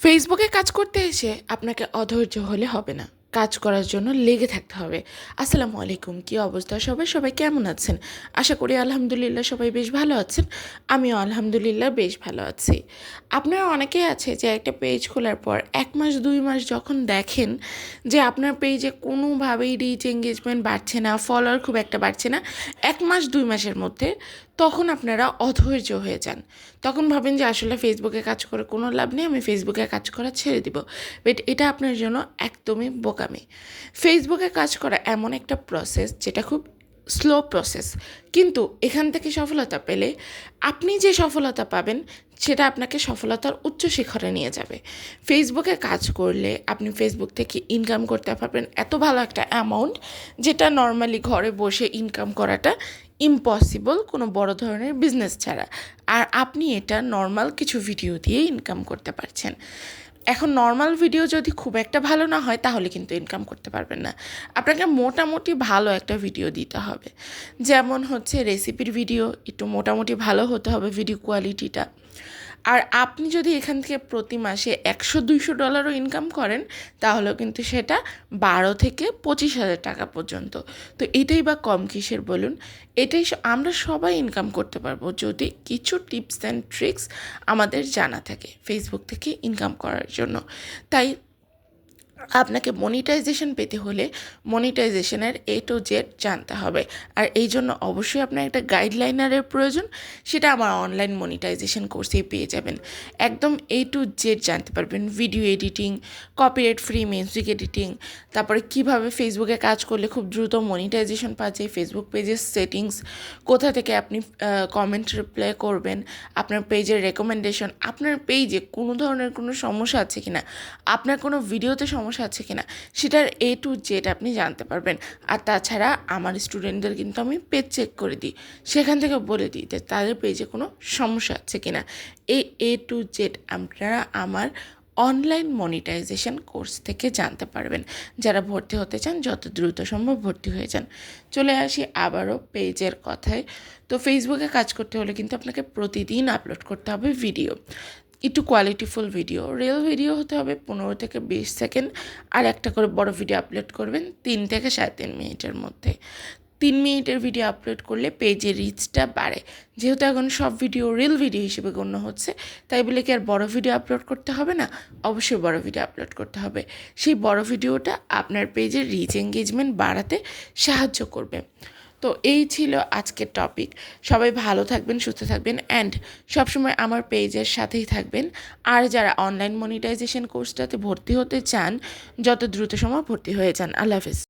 ফেসবুকে কাজ করতে এসে আপনাকে অধৈর্য হলে হবে না। কাজ করার জন্য লেগে থাকতে হবে। আসসালামু আলাইকুম, কী অবস্থা? সবাই সবাই কেমন আছেন? আশা করি আলহামদুলিল্লাহ সবাই বেশ ভালো আছেন। আমিও আলহামদুলিল্লাহ বেশ ভালো আছি। আপনারা অনেকেই আছে যে একটা পেজ খোলার পর এক মাস, দুই মাস যখন দেখেন যে আপনার পেজে কোনোভাবেই রিচ এঙ্গেজমেন্ট বাড়ছে না ফলোয়ার খুব একটা বাড়ছে না, এক মাস, দুই মাসের মধ্যে তখন আপনারা অধৈর্য হয়ে যান। তখন ভাবেন যে আসলে ফেসবুকে কাজ করে কোনো লাভ নেই, আমি ফেসবুকে কাজ করা ছেড়ে দিব। বাট এটা আপনার জন্য একদমই বোকামি ফেসবুকে কাজ করা এমন একটা প্রসেস যেটা খুব স্লো প্রসেস কিন্তু এখান থেকে সফলতা পেলে আপনি যে সফলতা পাবেন, সেটা আপনাকে সফলতার উচ্চ শিখরে নিয়ে যাবে। ফেসবুকে কাজ করলে আপনি ফেসবুক থেকে ইনকাম করতে পারবেন এত ভালো একটা অ্যামাউন্ট যেটা নর্মালি ঘরে বসে ইনকাম করাটা ইম্পসিবল কোনো বড় ধরনের বিজনেস ছাড়া। আর আপনি এটা নর্মাল কিছু ভিডিও দিয়ে ইনকাম করতে পারছেন। এখন নর্মাল ভিডিও যদি খুব একটা ভালো না হয়, তাহলে কিন্তু ইনকাম করতে পারবেন না। আপনাকে মোটামুটি ভালো একটা ভিডিও দিতে হবে। যেমন হচ্ছে রেসিপির ভিডিও একটু মোটামুটি ভালো হতে হবে ভিডিও কোয়ালিটিটা আর আপনি যদি এখান থেকে প্রতি মাসে একশো, দুইশো ডলারও ইনকাম করেন, তাহলেও কিন্তু সেটা বারো থেকে পঁচিশ হাজার টাকা পর্যন্ত। তো এটাই বা কম কিসের বলুন? এটাই আমরা সবাই ইনকাম করতে পারব যদি কিছু টিপস অ্যান্ড ট্রিক্স আমাদের জানা থাকে ফেসবুক থেকে ইনকাম করার জন্য। তাই আপনাকে মনিটাইজেশন পেতে হলে মনিটাইজেশনের এ টু জেড জানতে হবে। আর এই জন্য অবশ্যই আপনার একটা গাইডলাইনারের প্রয়োজন, সেটা আমার অনলাইন মনিটাইজেশন কোর্সেই পেয়ে যাবেন। একদম এ টু জেড জানতে পারবেন। Video editing copyright free music editing তারপরে কীভাবে ফেসবুকে কাজ করলে খুব দ্রুত মনিটাইজেশন পাওয়া যায় ফেসবুক পেজের সেটিংস কোথা থেকে আপনি কমেন্ট রিপ্লাই করবেন, আপনার পেজের রেকমেন্ডেশন আপনার পেজে কোনো ধরনের কোনো সমস্যা আছে কিনা, আপনার কোনো ভিডিওতে সমস্যা আছে কিনা, সেটার এ টু জেড আপনি জানতে পারবেন। আর তাছাড়া আমার স্টুডেন্টদের কিন্তু আমি পেজ চেক করে দিই। সেখান থেকে বলে দিই যে তাদের পেজে কোনো সমস্যা আছে কিনা। এই এ টু জেড আপনারা আমার অনলাইন মনিটাইজেশন কোর্স থেকে জানতে পারবেন। যারা ভর্তি হতে চান, যত দ্রুত সম্ভব ভর্তি হয়ে যান। চলে আসি আবারও পেজের কথায়। তো ফেসবুকে কাজ করতে হলে কিন্তু আপনাকে প্রতিদিন আপলোড করতে হবে ভিডিও একটু কোয়ালিটিফুল ভিডিও রিয়েল ভিডিও হতে হবে পনেরো থেকে বিশ সেকেন্ড আর একটা করে বড় ভিডিও আপলোড করবেন তিন থেকে সাড়ে তিন মিনিটের মধ্যে। তিন মিনিটের ভিডিও আপলোড করলে পেজের রিচটা বাড়ে। যেহেতু এখন সব ভিডিও রিল ভিডিও হিসেবে গণ্য হচ্ছে, তাই বলে কি আর বড় ভিডিও আপলোড করতে হবে না? অবশ্যই বড় ভিডিও আপলোড করতে হবে। সেই বড় ভিডিওটা আপনার পেজের রিচ এঙ্গেজমেন্ট বাড়াতে সাহায্য করবে। তো এই ছিল আজকের টপিক সবাই ভালো থাকবেন, সুস্থ থাকবেন অ্যান্ড সবসময় আমার পেজের সাথেই থাকবেন। আর যারা অনলাইন মনিটাইজেশন কোর্সটাতে ভর্তি হতে চান, যত দ্রুত সময় ভর্তি হয়ে যান। আল্লাহ হাফিজ।